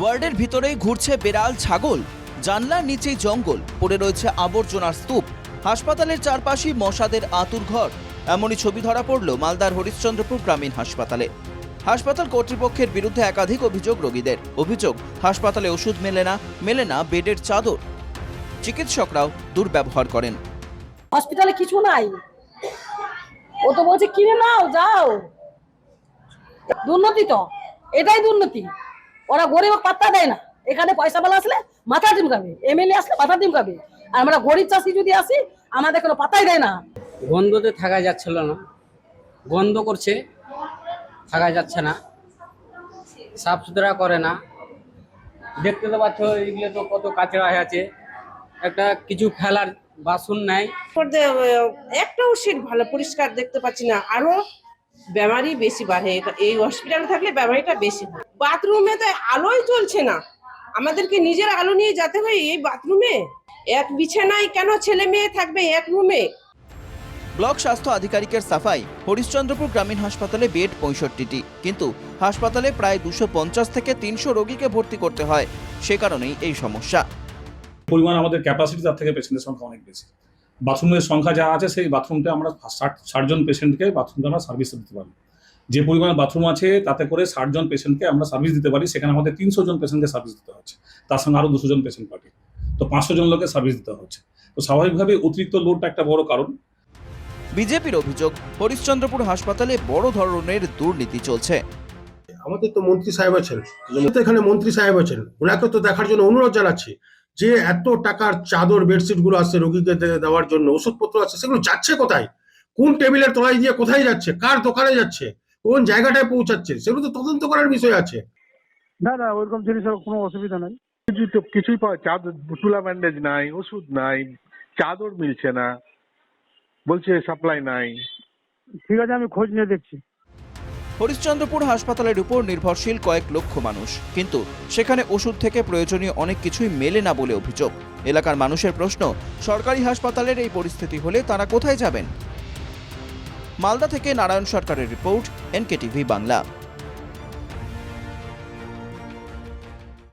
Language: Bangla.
ওয়ার্ডের ভিতরেই ঘুরছে বেড়াল ছাগল। জানলার নিচেই জঙ্গল, পড়ে রয়েছে আবর্জনার স্তূপ। হাসপাতালের চারপাশেই মশাদের আতুর ঘর। এমনই ছবি ধরা পড়ল মালদার হরিশ্চন্দ্রপুর গ্রামীণ হাসপাতালে। হাসপাতাল কর্তৃপক্ষের বিরুদ্ধে একাধিক অভিযোগ রোগীদের। অভিযোগ, হাসপাতালে ওষুধ মেলে না মেলে না বেডের চাদর। চিকিৎসকরাও দুর্ব্যবহার করেন। হসপিটালে কিছু নাই। ও তো বলছে, কিনে নাও, যাও। দুর্নীতি তো, এটাই দুর্নীতি। ওরা গরিব পাত্তা দেয় না। এখানে পয়সা বলা আসলে মাথা ডিমকাবে এমএলএ আসলে মাথা ডিমকাবে আর আমরা গরিব চাষি যদি আসি আমাদের কোনো পাত্তাই দেয় না। গন্ধতে থাকা যাচ্ছিল না। গন্ধ করছে থাকা যাচ্ছে না। সাফ সুতরা করে না। দেখতে তো পাচ্ছ এগুলো তো কত কাঁচড়া হয়ে আছে। একটা কিছু ফেলার বাসন নাই। একটাও সিট ভালো পরিষ্কার দেখতে পাচ্ছি না। আরও বেমারি বেশি বাড়ে। এই হসপিটালে থাকলে বেমারিটা বেশি হয়। বাথরুমে তো আলোই চলছে না। আমাদেরকে নিজের আলো নিয়ে যেতে হয় এই বাথরুমে এক বিছানায় কেন ছেলে মেয়ে থাকবে এক রুমে ব্লক স্বাস্থ্য আধিকারিকের সাফাই হরিশ্চন্দ্রপুর গ্রামীণ হাসপাতালে বেড পঁয়ষট্টিটি। কিন্তু হাসপাতালে প্রায় দুশো পঞ্চাশ থেকে তিনশো রোগীকে ভর্তি করতে হয়। সে কারণেই এই সমস্যা। পরিমাণ আমাদের ক্যাপাসিটি তার থেকে পেশেন্টের সংখ্যা অনেক বেশি। বাথরুমের সংখ্যা যা আছে সেই বাথরুমটা আমরা ষাট ষাটজন পেশেন্টকে বাথরুমটা আমরা সার্ভিস দিতে পারি। যে পরিমাণ বাথরুম আছে তাতে করে ষাটজন পেশেন্টকে আমরা সার্ভিস দিতে পারি সেখানে আমাদের তিনশো জন পেশেন্টকে সার্ভিস দিতে হচ্ছে। তার সঙ্গে আরও দুশো জন পেশেন্ট পার্টি তো পাঁচশো জন লোকের সার্ভিস দিতে হচ্ছে। তো স্বাভাবিকভাবে অতিরিক্ত লোডটা একটা বড় কারণ। বিজেপির অভিযোগ হরিশ্চন্দ্রপুর হাসপাতালে বড় ধরনের দুর্নীতি চলছে। আমাদের তো মন্ত্রী সাহেব আছেন। তো এখানে মন্ত্রী সাহেব আছেন। ওনাকে তো দেখার জন্য অনুরোধ জানাচ্ছি। যে এত টাকার চাদর বেডশিটগুলো আসছে রোগীকে দেওয়ার জন্য ওষুধপত্র আছে সেগুলো যাচ্ছে কোথায়? কোন টেবিলের তলায় দিয়ে কোথায় যাচ্ছে? কার দোকানে যাচ্ছে? কোন জায়গাটায় পৌঁছাচ্ছে? সেগুলো তো তদন্ত করার বিষয় আছে। না না ওইরকম জিনিসের কোনো অসুবিধা নাই। কিছুই তো কিছুই পাওয়া চাদর তুলা ব্যান্ডেজ নাই ওষুধ নাই চাদর মিলছে না বলছে সাপ্লাই নাই। ঠিক আছে আমি খোঁজ নিয়ে দেখছি। হরিশ্চন্দ্রপুর হাসপাতালের উপর নির্ভরশীল কয়েক লক্ষ মানুষ। কিন্তু সেখানে ওষুধ থেকে প্রয়োজনীয় অনেক কিছুই মেলে না বলে অভিযোগ। এলাকার মানুষের প্রশ্ন, সরকারি হাসপাতালের এই পরিস্থিতি হলে তারা কোথায় যাবেন? মালদা থেকে নারায়ণ সরকারের রিপোর্ট, এনকেটিভি বাংলা।